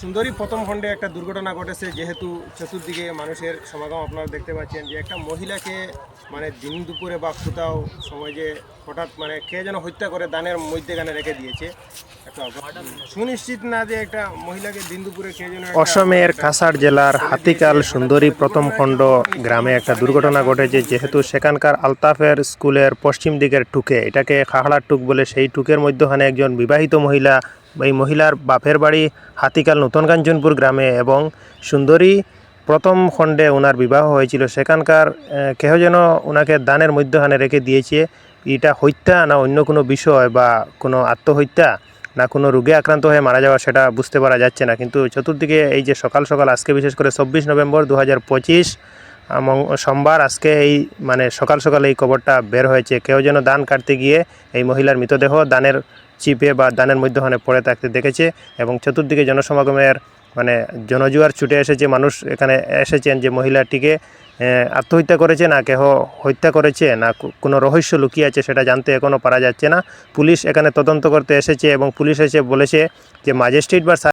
সুন্দরী প্রথম খণ্ডে একটা দুর্ঘটনা ঘটেছে, যেহেতু চতুর্দিকে মানুষের সমাগম আপনারা দেখতে পাচ্ছেন যে একটা মহিলাকে মানে দিন দুপুরে বা কোথাও সময় যে হঠাৎ মানে কে যেন হত্যা করে দানের মধ্যেখানে রেখে দিয়েছে। সুনিশ্চিত না যে একটা মহিলাকে দিন দুপুরে কে যেন অসমের কাছাড় জেলার হাতিকাল সুন্দরী প্রথম খণ্ড গ্রামে একটা দুর্ঘটনা ঘটেছে, যেহেতু সেখানকার আলতাফের স্কুলের পশ্চিম দিকের টুকে। এটাকে খাহড়ার টুক বলে সেই টুকের মধ্যখানে একজন বিবাহিত মহিলা এই মহিলার বাপের বাড়ি হাতিকাল নতুন কাঞ্চনপুর গ্রামে এবং সুন্দরী প্রথম খণ্ডে ওনার বিবাহ হয়েছিল। সেখানকার কেহ যেন ওনাকে দানের মধ্যখানে রেখে দিয়েছে, এটা হত্যা না অন্য কোনো বিষয় বা কোনো আত্মহত্যা না কোনো রোগে আক্রান্ত হয়ে মারা যাওয়া সেটা বুঝতে পারা যাচ্ছে না। কিন্তু চতুর্দিকে এই যে সকাল সকাল, আজকে বিশেষ করে চব্বিশ নভেম্বর দু হাজার পঁচিশ সোমবার আজকে এই মানে সকাল সকাল এই কবরটা বের হয়েছে। কেউ যেন দান কাটতে গিয়ে এই মহিলার মৃতদেহ দানের চিপে বা দানের মধ্যখানে পড়ে থাকতে দেখেছে এবং চতুর্দিকে জনসমাগমের মানে জনজুয়ার ছুটে এসেছে। মানুষ এখানে এসেছেন যে মহিলাটিকে আত্মহত্যা করেছে, না কেহ হত্যা করেছে, না কোনো রহস্য লুকিয়ে আছে সেটা জানতে এখনও পারা যাচ্ছে না। পুলিশ এখানে তদন্ত করতে এসেছে এবং পুলিশ এসে বলেছে যে, ম্যাজিস্ট্রেট বা